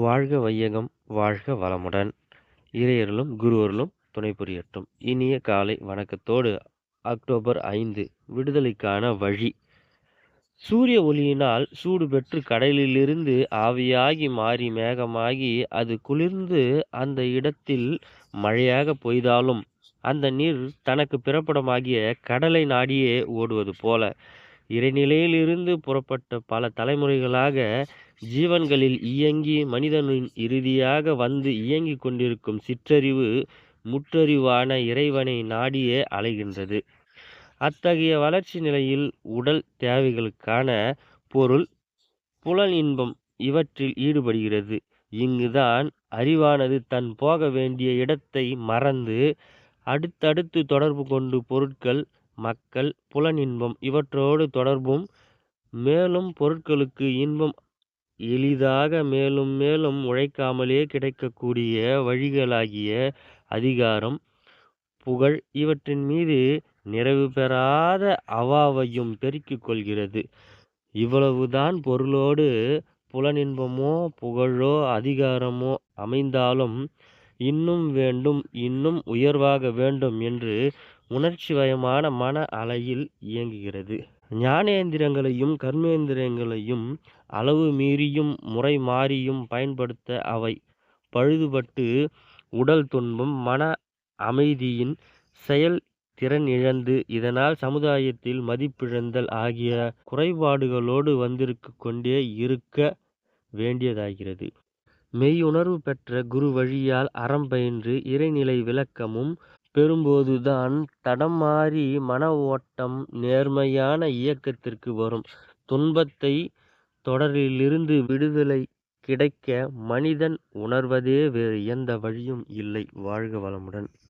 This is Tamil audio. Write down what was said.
வாழ்க வையகம் வாழ்க வளமுடன். இறையர்களும் குருவர்களும் துணை புரியட்டும். இனிய காலை வணக்கத்தோடு அக்டோபர் ஐந்து விடுதலைக்கான வழி. சூரிய ஒளியினால் சூடு பெற்று கடலிலிருந்து ஆவியாகி மாறி மேகமாகி அது குளிர்ந்து அந்த இடத்தில் மழையாக பொய்தாலும் அந்த நீர் தனக்கு பிறப்பிடமாகிய கடலை நாடியே ஓடுவது போல. இறைநிலையிலிருந்து புறப்பட்ட பல தலைமுறைகளாக ஜீவன்களில் இயங்கி மனிதனின் இறுதியாக வந்து இயங்கிக் கொண்டிருக்கும் சிற்றறிவு முற்றறிவான இறைவனை நாடியே அலைகின்றது. அத்தகைய வளர்ச்சி நிலையில் உடல் தேவைகளுக்கான பொருள் புலன் இன்பம் இவற்றில் ஈடுபடுகிறது. இங்குதான் அறிவானது தன் போக வேண்டிய இடத்தை மறந்து அடுத்தடுத்து தொடர்பு கொண்டு பொருட்கள் மக்கள் புலன் இன்பம் இவற்றோடு தொடர்பும் மேலும் பொருட்களுக்கு இன்பம் எளிதாக மேலும் மேலும் உழைக்காமலே கிடைக்கக்கூடிய வழிகளாகிய அதிகாரம் புகழ் இவற்றின் மீது நிறைவு பெறாத அவாவையும் பெருக்கிக் கொள்கிறது. இவ்வளவுதான் பொருளோடு புலனின்பமோ புகழோ அதிகாரமோ அமைந்தாலும் இன்னும் வேண்டும் இன்னும் உயர்வாக வேண்டும் என்று உணர்ச்சிவயமான மன அலையில் இயங்குகிறது. ஞானேந்திரங்களையும் கர்மேந்திரங்களையும் அளவு மீறியும் முறை மாறியும் பயன்படுத்த அவை பழுதுபட்டு உடல் துன்பம் மன அமைதியின் செயல் திறன் இழந்து இதனால் சமுதாயத்தில் மதிப்பிழந்தல் ஆகிய குறைபாடுகளோடு வந்திருக்க கொண்டே இருக்க வேண்டியதாகிறது. மெய்யுணர்வு பெற்ற குரு வழியால் அறம் பயின்று இறைநிலை விளக்கமும் பெறும்போதுதான் தடம் மாறி மன ஓட்டம் நேர்மையான இயக்கத்திற்கு வரும். துன்பத்தை தொடரிலிருந்து விடுதலை கிடைக்க மனிதன் உணர்வதே வேறு எந்த வழியும் இல்லை. வாழ்க வளமுடன்.